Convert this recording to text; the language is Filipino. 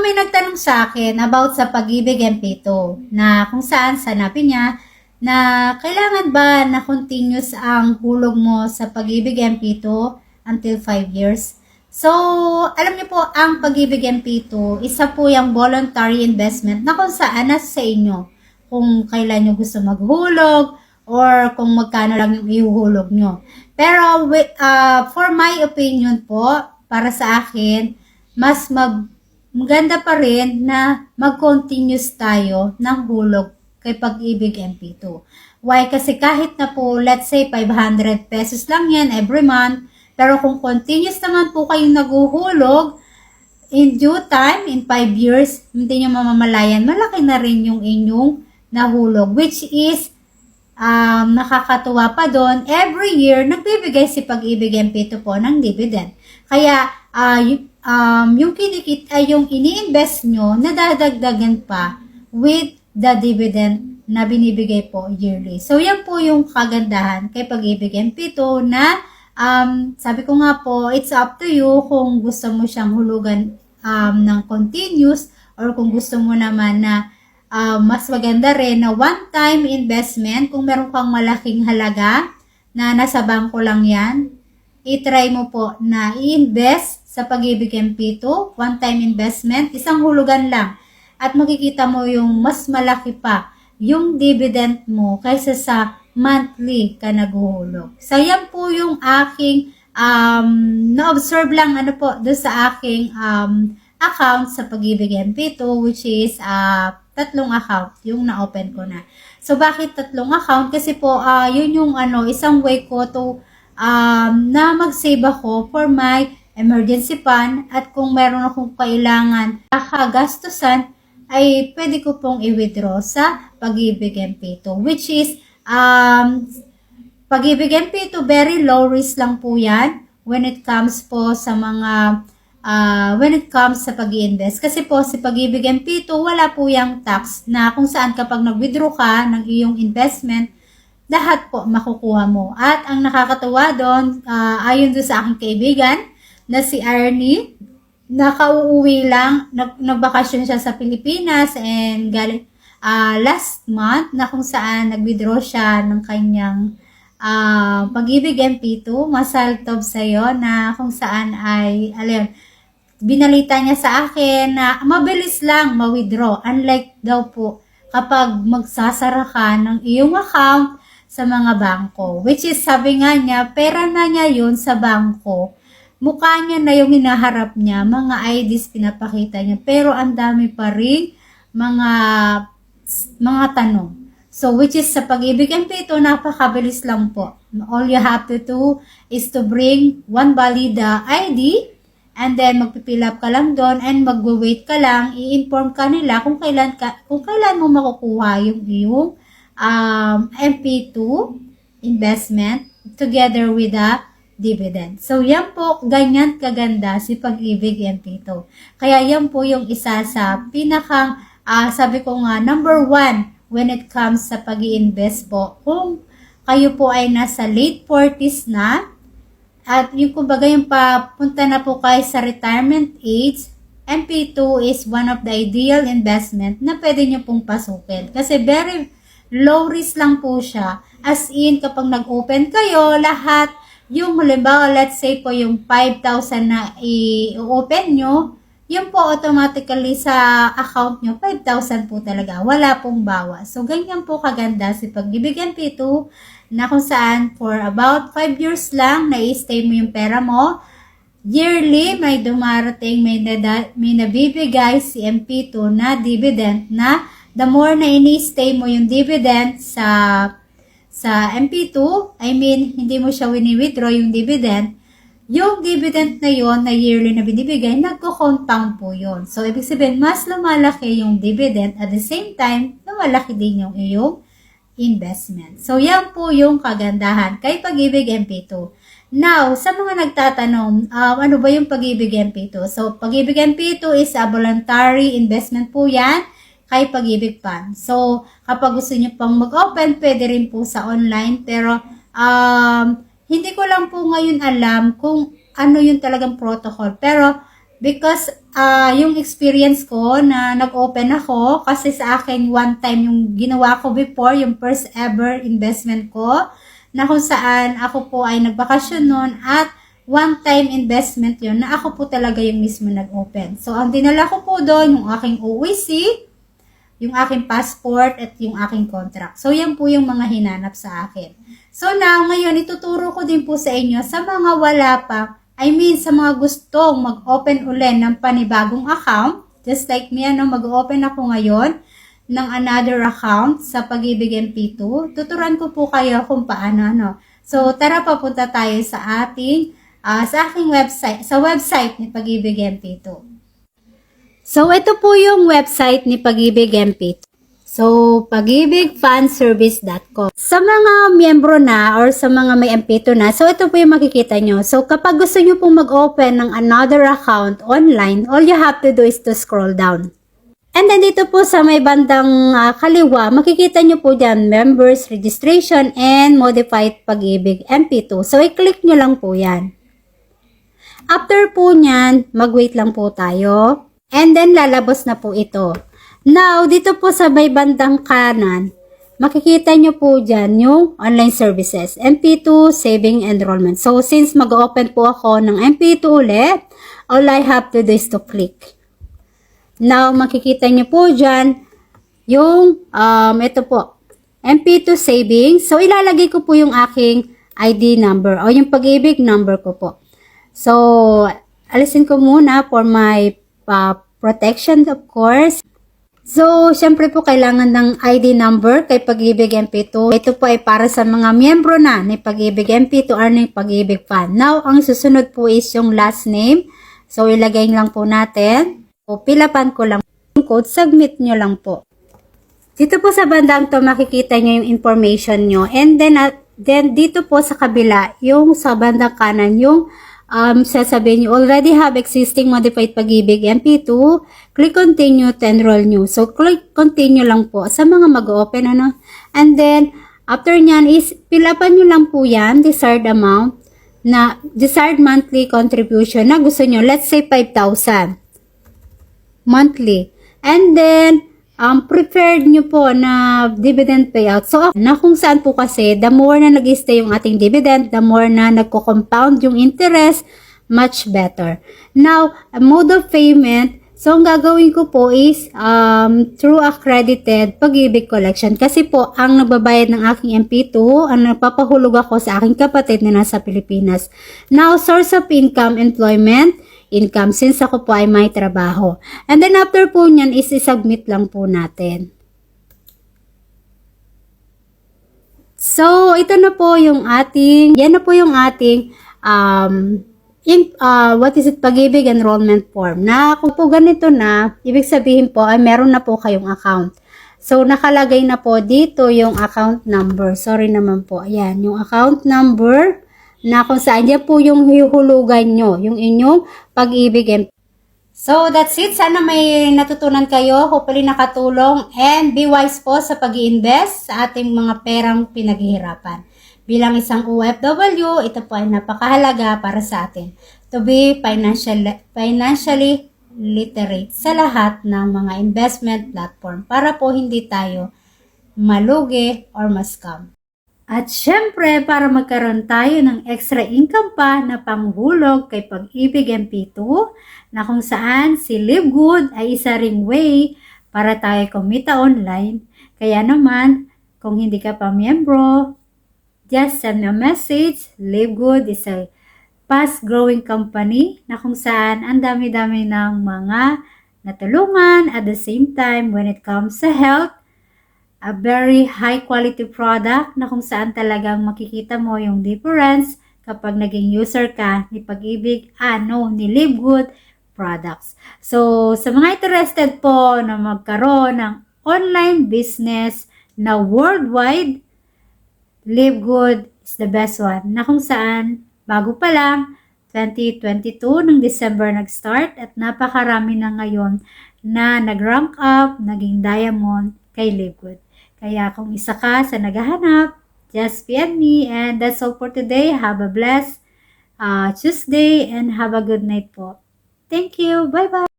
So, may nagtanong sa akin about sa pag-ibig MP2 na kung saan sanabi niya na kailangan ba na continuous ang hulog mo sa pag-ibig MP2 until 5 years. So, alam niyo po, ang pag-ibig MP2, isa po yung voluntary investment na kung saan nasa sa inyo. Kung kailan nyo gusto maghulog or kung magkano lang yung ihuhulog nyo. Pero uh, for my opinion po, para sa akin, mas mag maganda pa rin na mag-continuous tayo ng hulog kay Pag-ibig MP2. Why? Kasi kahit na po, let's say, 500 pesos lang yan every month, pero kung continuous naman po kayong naguhulog, in due time, in 5 years, hindi nyo mamamalayan, malaki na rin yung inyong nahulog, which is um, nakakatuwa pa doon, every year, nagbibigay si Pag-ibig MP2 po ng dividend. Kaya, y- um, yung kinikit ay yung ini-invest nyo, nadadagdagan pa with the dividend na binibigay po yearly. So, yan po yung kagandahan kay Pag-ibig MP2 na um, sabi ko nga po, it's up to you kung gusto mo siyang hulugan um, ng continuous or kung gusto mo naman na uh, mas maganda rin na one-time investment kung meron kang malaking halaga na nasa bangko lang yan, i-try mo po na i-invest sa pag-ibig MP2, one-time investment, isang hulugan lang. At makikita mo yung mas malaki pa yung dividend mo kaysa sa monthly ka naghuhulog. So, yan po yung aking um, na-observe lang ano po doon sa aking um, account sa pag-ibig MP2 which is uh, tatlong account yung na-open ko na. So, bakit tatlong account? Kasi po, ah, yun yung ano, isang way ko to um, na mag-save ako for my emergency fund at kung meron akong kailangan kakagastusan, ay pwede ko pong i-withdraw sa Pag-ibig MP2 which is um, Pag-ibig MP2 very low risk lang po yan when it comes po sa mga ah, when it comes sa pag invest Kasi po si Pag-ibig MP2 wala po yung tax na kung saan kapag nag-withdraw ka ng iyong investment lahat po makukuha mo. At ang nakakatuwa doon, ah, ayon doon sa aking kaibigan na si Arnie, nakauuwi lang, nag, nagbakasyon siya sa Pilipinas and galing ah, last month na kung saan nag-withdraw siya ng kanyang ah, pag-ibig MP2, masaltob sa'yo na kung saan ay, alam, binalita niya sa akin na mabilis lang ma-withdraw. Unlike daw po kapag magsasara ka ng iyong account sa mga bangko. Which is, sabi nga niya, pera na niya yun sa bangko. Mukha niya na yung hinaharap niya, mga IDs pinapakita niya. Pero ang dami pa rin mga, mga tanong. So, which is sa pag-ibig MP2, napakabilis lang po. All you have to do is to bring one valida ID and then magpipill up ka lang doon and magwe-wait ka lang, i-inform ka nila kung kailan ka, kung kailan mo makukuha yung iyong um, MP2 investment together with the dividend. So, yan po, ganyan kaganda si Pag-ibig MP2. Kaya yan po yung isa sa pinakang, ah, sabi ko nga, number one when it comes sa pag invest po. Kung kayo po ay nasa late 40s na, at yung kumbaga yung papunta na po kayo sa retirement age, MP2 is one of the ideal investment na pwede nyo pong pasukin. Kasi very low risk lang po siya. As in, kapag nag-open kayo, lahat, yung halimbawa, let's say po yung 5,000 na i-open nyo, yun po automatically sa account nyo, 5,000 po talaga. Wala pong bawas. So, ganyan po kaganda si Pagbibigyan P2 na kung saan for about 5 years lang na i-stay mo yung pera mo. Yearly, may dumarating, may, nada, may nabibigay si MP2 na dividend na the more na ini-stay mo yung dividend sa sa MP2, I mean, hindi mo siya wini-withdraw yung dividend, yung dividend na yon na yearly na binibigay, nagko-compound po yon. So, ibig sabihin, mas lumalaki yung dividend at the same time, lumalaki din yung iyong investment. So, yan po yung kagandahan kay Pag-ibig MP2. Now, sa mga nagtatanong, um, ano ba yung Pag-ibig MP2? So, Pag-ibig MP2 is a voluntary investment po yan kay Pag-ibig Fund. So, kapag gusto niyo pang mag-open, pwede rin po sa online. Pero, um, hindi ko lang po ngayon alam kung ano yung talagang protocol. Pero, Because ah yung experience ko na nag-open ako kasi sa akin one time yung ginawa ko before, yung first ever investment ko na kung saan ako po ay nagbakasyon noon at one time investment yun na ako po talaga yung mismo nag-open. So ang dinala ko po doon yung aking OEC, yung aking passport at yung aking contract. So yan po yung mga hinanap sa akin. So now, ngayon ituturo ko din po sa inyo sa mga wala pa I mean, sa mga gustong mag-open ulit ng panibagong account, just like me, ano, mag-open ako ngayon ng another account sa Pag-ibig MP2. Tuturuan ko po kayo kung paano, ano. So, tara papunta tayo sa ating, ah, sa aking website, sa website ni Pag-ibig MP2. So, ito po yung website ni Pag-ibig MP2. So, pagibigfanservice.com. Sa mga miyembro na or sa mga may MP2 na, so ito po yung makikita nyo. So, kapag gusto nyo pong mag-open ng another account online, all you have to do is to scroll down. And then dito po sa may bandang ah, kaliwa, makikita nyo po dyan, members, registration, and modified pag-ibig MP2. So, i-click nyo lang po yan. After po nyan, mag-wait lang po tayo. And then, lalabas na po ito. Now, dito po sa may bandang kanan, makikita nyo po dyan yung online services, MP2 Saving Enrollment. So, since mag-open po ako ng MP2 ulit, all I have to do is to click. Now, makikita nyo po dyan yung, um, ito po, MP2 Savings. So, ilalagay ko po yung aking ID number o yung pag-ibig number ko po. So, alisin ko muna for my uh, protection, of course. So, syempre po kailangan ng ID number kay Pag-ibig MP2. Ito po ay para sa mga miyembro na ni Pag-ibig MP2 or ni Pag-ibig Fan. Now, ang susunod po is yung last name. So, ilagay lang po natin. O, pilapan ko lang yung code. Submit nyo lang po. Dito po sa bandang to makikita nyo yung information nyo. And then, at, then dito po sa kabila, yung sa bandang kanan, yung um, sasabihin nyo, already have existing modified pag-ibig MP2, click continue to enroll new. So, click continue lang po sa mga mag-open, ano. And then, after nyan is, pilapan nyo lang po yan, desired amount, na desired monthly contribution na gusto nyo. Let's say 5,000 monthly. And then, um, preferred nyo po na dividend payout. So, na kung saan po kasi, the more na nag-stay yung ating dividend, the more na nagko-compound yung interest, much better. Now, mode of payment, so ang gagawin ko po is um, through accredited pag-ibig collection. Kasi po, ang nagbabayad ng aking MP2, ang nagpapahulog ako sa aking kapatid na nasa Pilipinas. Now, source of income, employment, income since ako po ay may trabaho. And then after po nyan is isubmit lang po natin. So, ito na po yung ating, yan na po yung ating um, in, uh, what is it, pag-ibig enrollment form. Na kung po ganito na, ibig sabihin po ay meron na po kayong account. So, nakalagay na po dito yung account number. Sorry naman po. Ayan, yung account number na kung saan yan po yung hihulugan nyo, yung inyong pag-ibig So, that's it. Sana may natutunan kayo. Hopefully nakatulong. And be wise po sa pag invest sa ating mga perang pinaghihirapan. Bilang isang OFW, ito po ay napakahalaga para sa atin to be financial, financially literate sa lahat ng mga investment platform para po hindi tayo malugi or mascam. At syempre, para magkaroon tayo ng extra income pa na panghulog kay Pag-ibig MP2, na kung saan si Live Good ay isa ring way para tayo kumita online. Kaya naman, kung hindi ka pa miyembro, just send me a message. Live Good is a fast-growing company na kung saan ang dami-dami ng mga natulungan at the same time when it comes sa health, a very high quality product na kung saan talagang makikita mo yung difference kapag naging user ka ni Pag-ibig, ano, ni Live Good products. So, sa mga interested po na magkaroon ng online business na worldwide, Live Good is the best one. Na kung saan, bago pa lang, 2022 ng December nag-start at napakarami na ngayon na nag-rank up, naging diamond kay Live Good. Kaya kung isa ka sa naghahanap, just PM me. And that's all for today. Have a blessed uh, Tuesday and have a good night po. Thank you. Bye-bye.